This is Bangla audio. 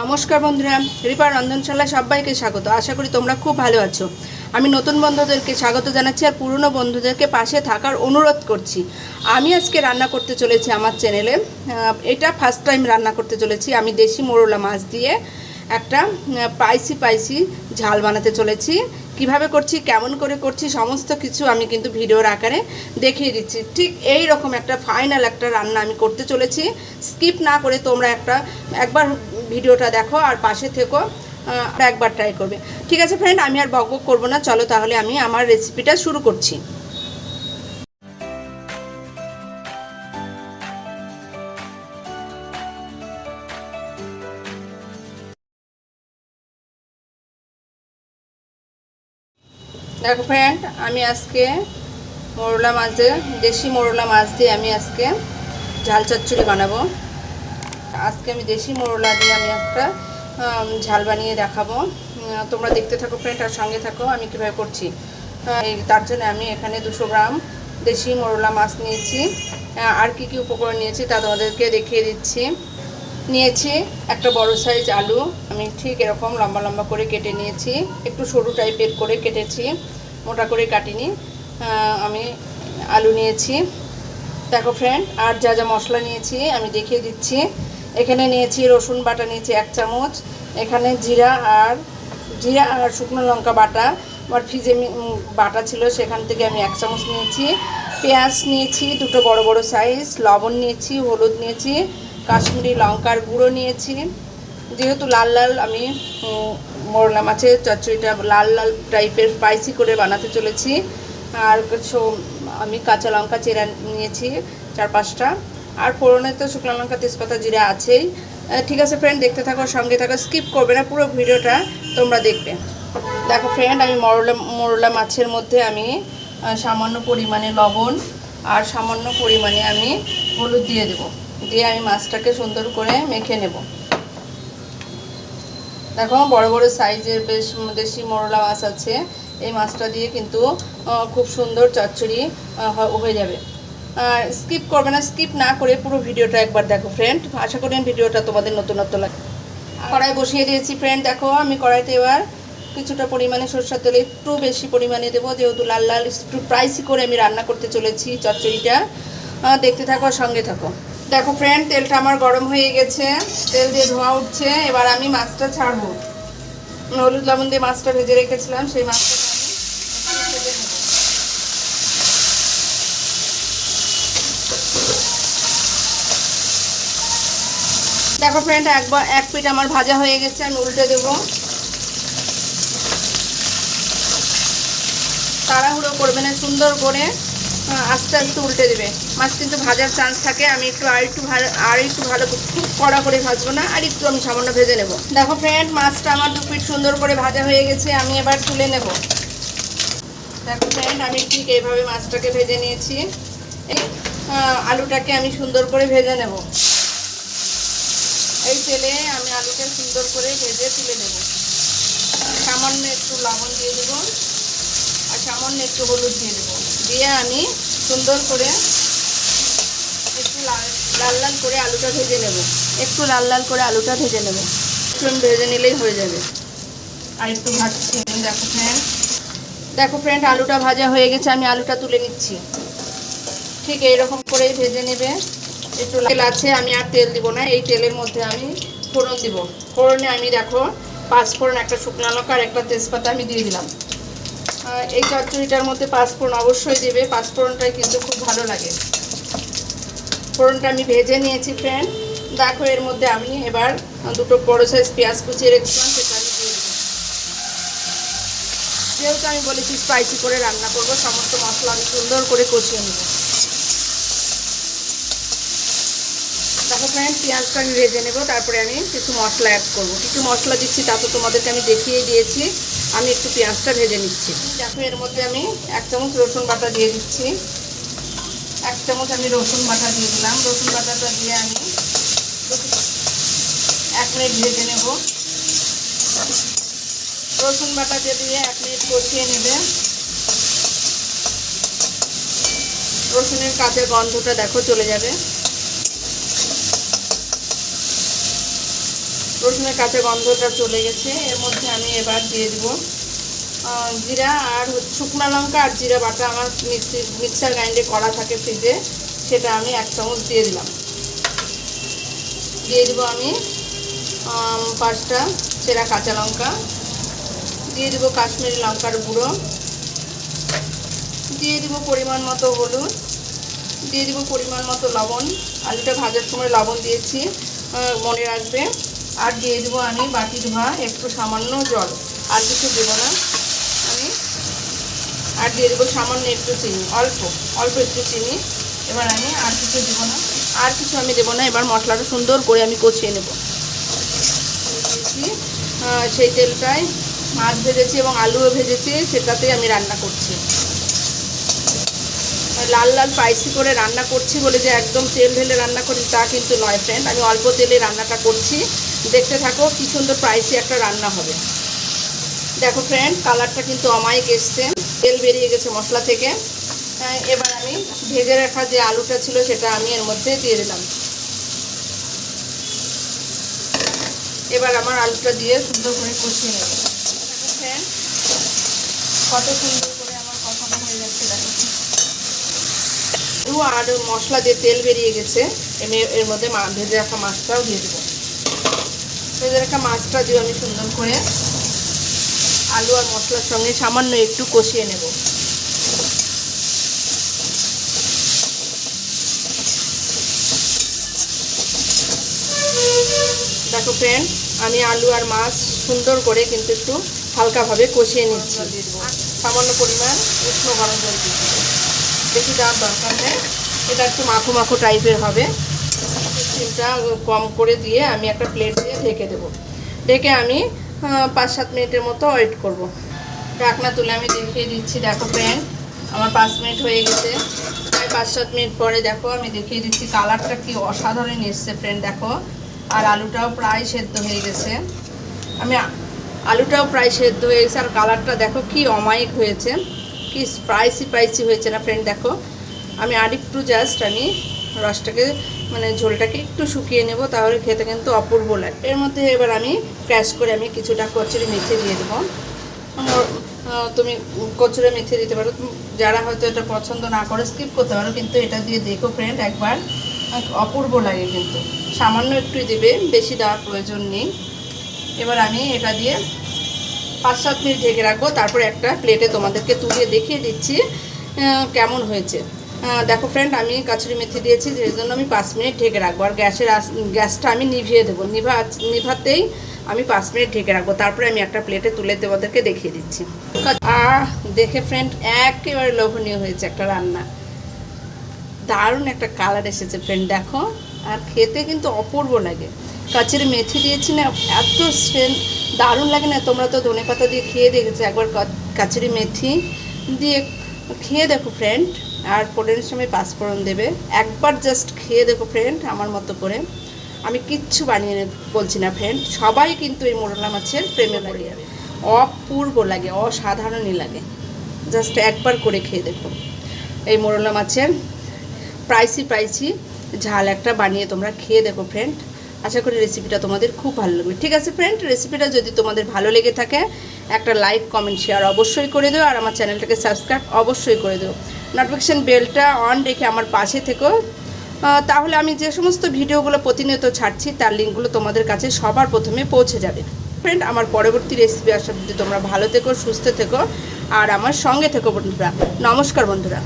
নমস্কার বন্ধুরা, রিপার রন্ধনশালায় সবাইকে স্বাগত। আশা করি তোমরা খুব ভালো আছো। আমি নতুন বন্ধুদেরকে স্বাগত জানাচ্ছি আর পুরনো বন্ধুদেরকে পাশে থাকার অনুরোধ করছি। আমি আজকে রান্না করতে চলেছি আমার চ্যানেলে। এটা ফার্স্ট টাইম রান্না করতে চলেছি। আমি দেশি মোরলা মাছ দিয়ে একটা পাইসি পাইসি ঝাল বানাতে চলেছি। কীভাবে করছি, কেমন করে করছি, সমস্ত কিছু আমি কিন্তু ভিডিওর আকারে দেখিয়ে দিচ্ছি। ঠিক এই রকম একটা ফাইনাল একটা রান্না আমি করতে চলেছি। স্কিপ না করে তোমরা একটা, একবার ভিডিওটা দেখো আর পাশে থেকো একবার ট্রাই করবে। ঠিক আছে ফ্রেন্ড আমি আর বক বক করব না, চলো তাহলে আমি আমার রেসিপিটা শুরু করছি। দেখো ফ্রেন্ড আমি আজকে মোরলা মাছ দিয়ে, দেশি মোরলা মাছ দিয়ে আমি আজকে ঝাল চচ্চড়ি বানাবো। আজকে আমি দেশি মোরলা দিয়ে আমি একটা ঝাল বানিয়ে দেখাবো। তোমরা দেখতে থাকো ফ্রেন্ড আর সঙ্গে থাকো, আমি কীভাবে করছি। তার জন্য আমি এখানে দুশো গ্রাম দেশি মোরলা মাছ নিয়েছি। আর কি কি উপকরণ নিয়েছি তা তোমাদেরকে দেখিয়ে দিচ্ছি। নিয়েছি একটা বড় সাইজ আলু, আমি ঠিক এরকম লম্বা লম্বা করে কেটে নিয়েছি। একটু সরু টাইপের করে কেটেছি, মোটা করে কাটিনি। আমি আলু নিয়েছি। দেখো ফ্রেন্ড আর যা যা মশলা নিয়েছি আমি দেখিয়ে দিচ্ছি। এখানে নিয়েছি রসুন বাটা, নিয়েছি এক চামচ। এখানে জিরা আর জিরা আর শুকনো লঙ্কা বাটা। আমার ফ্রিজে বাটা ছিল, সেখান থেকে আমি এক চামচ নিয়েছি। পেঁয়াজ নিয়েছি, দুটো বড় বড় সাইজ লবণ নিয়েছি, হলুদ নিয়েছি, কাশ্মীরি লঙ্কার গুঁড়ো নিয়েছি। যেহেতু লাল লাল আমি মোরলা মাছের চচ্চড়িটা লাল লাল টাইপের স্পাইসি করে বানাতে চলেছি। আর কিছু, আমি কাঁচা লঙ্কা চেরা নিয়েছি, চার পাঁচটা। আর ফোড়নে তো শুকনো লঙ্কা, তেজপাতা, জিরা আছেই। ঠিক আছে ফ্রেন্ড দেখতে থাকো সঙ্গে থাকো স্কিপ করবে না পুরো ভিডিওটা, তোমরা দেখবে। দেখো ফ্রেন্ড আমি মরলা মরলা মাছের মধ্যে আমি সামান্য পরিমাণে লবণ আর সামান্য পরিমাণে আমি হলুদ দিয়ে দেবো। দিয়ে আমি মাছটাকে সুন্দর করে মেখে নেব। দেখো, বড় বড় সাইজের বেশ দেশি মরলা মাছ আছে। এই মাছটা দিয়ে কিন্তু খুব সুন্দর চচ্চড়ি হয়ে যাবে। স্কিপ করবে না স্কিপ না করে পুরো ভিডিওটা একবার দেখো ফ্রেন্ড আশা করি ভিডিওটা তোমাদের নতুনত্ব লাগে কড়াই বসিয়ে দিয়েছি ফ্রেন্ড দেখো আমি কড়াইতে এবার কিছুটা পরিমাণে সরষের তেল একটু বেশি পরিমাণে দেবো যেহেতু লাল লাল একটু প্রাইসি করে আমি রান্না করতে চলেছি চচ্চড়িটা। দেখতে থাকো আর সঙ্গে থাকো। দেখো ফ্রেন্ড তেলটা আমার গরম হয়ে গেছে। তেল দিয়ে ধোয়া উঠছে। এবার আমি মাছটা ছাড়বো। হলুদ লবণ দিয়ে মাছটা ভেজে রেখেছিলাম সেই মাছটা আমি একটু ভেজে নেব। দেখো ফ্রেন্ড একবার এক পিঠ আমার ভাজা হয়ে গেছে, আমি উল্টে দেবো। তাড়াহুড়ো করবে না, সুন্দর করে আস্তে আস্তে উল্টে দেবে। মাছ কিন্তু ভাজার চান্স থাকে, আমি একটু আর একটু ভালো আর একটু ভালো খুব কড়া করে ভাজবো না, আর একটু আমি সামান্য ভেজে নেব। দেখো ফ্রেন্ড মাছটা আমার দু পিঠ সুন্দর করে ভাজা হয়ে গেছে, আমি এবার তুলে নেব। দেখো ফ্রেন্ড আমি ঠিক এইভাবে মাছটাকে ভেজে নিয়েছি। আলুটাকে আমি সুন্দর করে ভেজে নেব। এই তেলে আমি আলুটা সুন্দর করে ভেজে তুলে নেব। সামান্য একটু লবণ দিয়ে দেবো আর সামান্য একটু হলুদ দিয়ে দেবো। দিয়ে আমি সুন্দর করে একটু লাল লাল করে আলুটা ভেজে নেব। একটু লাল লাল করে আলুটা ভেজে নেব। একটু ভেজে নিলেই হয়ে যাবে। আর একটু ভাজছি দেখো ফ্রেন্ড দেখো ফ্রেন্ড আলুটা ভাজা হয়ে গেছে, আমি আলুটা তুলে নিচ্ছি। ঠিক এইরকম করেই ভেজে নেবে। একটু তেল আছে, আমি আর তেল দিব না, এই তেলের মধ্যে আমি ফোড়ন দিব। ফোড়নে আমি দেখো, পাঁচ ফোড়ন, একটা শুকনো লঙ্কা আর একটা তেজপাতা আমি দিয়ে দিলাম। এই চচ্চড়িটার মধ্যে পাঁচফোড়ন অবশ্যই দেবে পাঁচফোড়নটাই কিন্তু খুব ভালো লাগে। ফোড়নটা আমি ভেজে নিয়েছি ফ্রেন্ড দেখো, এর মধ্যে আমি এবার দুটো বড় সাইজ পেঁয়াজ কুচিয়ে রেখেছিলাম, সেটা আমি দিয়ে দেবো যেহেতু আমি বলেছি স্পাইসি করে রান্না করব, সমস্ত মশলা আমি সুন্দর করে কষিয়ে নেব। ফ্রেন্ড পেঁয়াজটা আমি ভেজে নেব, তারপরে আমি কিছু মশলা অ্যাড করব। কিছু মশলা দিচ্ছি তা তো তোমাদেরকে আমি দেখিয়ে দিয়েছি। আমি একটু পেঁয়াজটা ভেজে নিচ্ছি। দেখো, এর মধ্যে আমি এক চামচ রসুন বাটা দিয়ে দিচ্ছি। এক চামচ আমি রসুন বাটা দিয়ে দিলাম। রসুন বাটাটা দিয়ে আমি এক মিনিট ভেজে নেব। রসুন বাটাতে দিয়ে এক মিনিট কষিয়ে নেবে। রসুনের কাঁচা গন্ধটা দেখো চলে যাবে। রসুনের কাঁচা গন্ধটা চলে গেছে। এর মধ্যে আমি এবার দিয়ে দিব জিরা আর শুকনো লঙ্কা আর জিরা বাটা আমার মিক্সি, মিক্সার গ্রাইন্ডে করা থাকে ফ্রিজে, সেটা আমি এক চামচ দিয়ে দিলাম। দিয়ে দিব আমি পাঁচটা চেরা কাঁচা লঙ্কা। দিয়ে দিব কাশ্মীরি লঙ্কার গুঁড়ো। দিয়ে দিব পরিমাণ মতো হলুদ। দিয়ে দিব পরিমাণ মতো লবণ। আলুটা ভাজার সময় লবণ দিয়েছি মনে রাখবে। আর দিয়ে দেবো আমি বাটি ধোয়া, একটু সামান্য জল। আর কিছু দেবো না আমি। আর দিয়ে দেবো সামান্য একটু চিনি, অল্প অল্প একটু চিনি। এবার আমি আর কিছু দেবো না। আর কিছু আমি দেবো না, এবার মশলাটা সুন্দর করে আমি কষিয়ে নেব। সেই তেলটায় মাছ ভেজেছি এবং আলুও ভেজেছি, সেটাতেই আমি রান্না করছি। লাল লাল স্পাইসি করে রান্না করছি বলে যে একদম তেল ঢেলে রান্না করি তা কিন্তু নয় ফ্রেন্ড আমি অল্প তেলে রান্নাটা করছি। দেখতে থাকো কি সুন্দর স্পাইসি একটা রান্না হবে। দেখো ফ্রেন্ড কালারটা কিন্তু অমায়িক এসছে তেল বেরিয়ে গেছে মশলা থেকে। আহ, এবার আমি ভেজে রাখা যে আলুটা ছিল সেটা আমি এর মধ্যে দিয়ে দিলাম। এবার আমার আলুটা দিয়ে সুন্দর করে কষিয়ে নেব। ফ্রেন্ড কত সুন্দর করে আমার কষানো হয়ে যাচ্ছে দেখো। আর মশলা যে তেল বেরিয়ে গেছে এর মধ্যে ভেজে রাখা মাছটাও দিয়ে দেবো। ভেজে রাখা মাছটা দিয়ে আমি সুন্দর করে আলু আর মশলার সঙ্গে সামান্য একটু কষিয়ে নেব। দেখো ফ্রেন্ড আমি আলু আর মাছ সুন্দর করে কিন্তু একটু হালকাভাবে কষিয়ে নিচ্ছি। সামান্য পরিমাণ উষ্ণ গরম জল দেবো বেশি দেওয়ার দরকার নেই, এটা একটু মাখো মাখো টাইপের হবে। স্টিমটা কম করে দিয়ে আমি একটা প্লেট দিয়ে ঢেকে দেবো। ঢেকে আমি পাঁচ সাত মিনিটের মতো ওয়েট করব। ঢাকনা তুলে আমি দেখিয়ে দিচ্ছি, দেখো ফ্রেন্ড আমার পাঁচ মিনিট হয়ে গেছে। প্রায় পাঁচ সাত মিনিট পরে, দেখো, আমি দেখিয়ে দিচ্ছি কালারটা কি অসাধারণ এসছে ফ্রেন্ড দেখো। আর আলুটাও প্রায় সেদ্ধ হয়ে গেছে। আমি আলুটাও প্রায় সেদ্ধ হয়ে গেছে, আর কালারটা দেখো কি অমায়িক হয়েছে। কি স্পাইসি স্পাইসি হয়েছে না ফ্রেন্ড দেখো। আমি আরেকটু জাস্ট আমি রসটাকে মানে ঝোলটাকে একটু শুকিয়ে নেব, তাহলে খেতে কিন্তু অপূর্ব লাগে। এর মধ্যে এবার আমি ক্র্যাশ করে আমি কিছুটা কচুরি মেথি দিয়ে দেবো। তুমি কচুরি মেথি দিতে পারো। যারা হয়তো এটা পছন্দ না করে স্কিপ করতে পারো, কিন্তু এটা দিয়ে দেখো ফ্রেন্ড একবার অপূর্ব লাগে কিন্তু। সামান্য একটু দেবে, বেশি দেওয়ার প্রয়োজন নেই। এবার আমি এটা দিয়ে পাঁচ সাত মিনিট ঢেকে রাখব। তারপরে একটা প্লেটে তোমাদেরকে তুলে দেখিয়ে দিচ্ছি কেমন হয়েছে। দেখো ফ্রেন্ড আমি কাছুরি মেথি দিয়েছি যে জন্য আমি পাঁচ মিনিট ঢেকে রাখব। আর গ্যাসের গ্যাসটা আমি নিভিয়ে দেবো। নিভা নিভাতেই আমি পাঁচ মিনিট ঢেকে রাখব। তারপরে আমি একটা প্লেটে তুলে তোমাদেরকে দেখিয়ে দিচ্ছি। আহ, দেখে ফ্রেন্ড একেবারে লোভনীয় হয়েছে একটা রান্না। দারুণ একটা কালার এসেছে ফ্রেন্ড দেখো। আর খেতে কিন্তু অপূর্ব লাগে। কাচের মেথি দিয়েছি না, এত সেন দারুণ লাগে না? তোমরা তো ধনে পাতা দিয়ে খেয়ে দেখেছ একবার কাচেরি মেথি। দিয়ে খেয়ে দেখো ফ্রেন্ড আর ফোড়নের সময় পাঁচফোড়ন দেবে। একবার জাস্ট খেয়ে দেখো ফ্রেন্ড আমার মতো করে। আমি কিচ্ছু বানিয়ে বলছি না ফ্রেন্ড সবাই কিন্তু এই মোরলা মাছের প্রেমে যাবে অপূর্ব লাগে, অসাধারণই লাগে। জাস্ট একবার করে খেয়ে দেখো। এই মোরলা মাছের প্রাইসি প্রাইসি ঝাল একটা বানিয়ে তোমরা খেয়ে দেখো ফ্রেন্ড আশা করি রেসিপিটা তোমাদের খুব ভালো লাগবে। ঠিক আছে ফ্রেন্ড রেসিপিটা যদি তোমাদের ভালো লেগে থাকে, একটা লাইক কমেন্ট শেয়ার অবশ্যই করে দিও। আর আমার চ্যানেলটাকে সাবস্ক্রাইব অবশ্যই করে দিও। নোটিফিকেশান বেলটা অন রেখে আমার পাশে থেকো। তাহলে আমি যে সমস্ত ভিডিওগুলো প্রতিনিয়ত ছাড়ছি, তার লিঙ্কগুলো তোমাদের কাছে সবার প্রথমে পৌঁছে যাবে। ফ্রেন্ড আমার পরবর্তী রেসিপি আসার তোমরা ভালো থেকো, সুস্থ থেকো, আর আমার সঙ্গে থেকো বন্ধুরা। নমস্কার বন্ধুরা।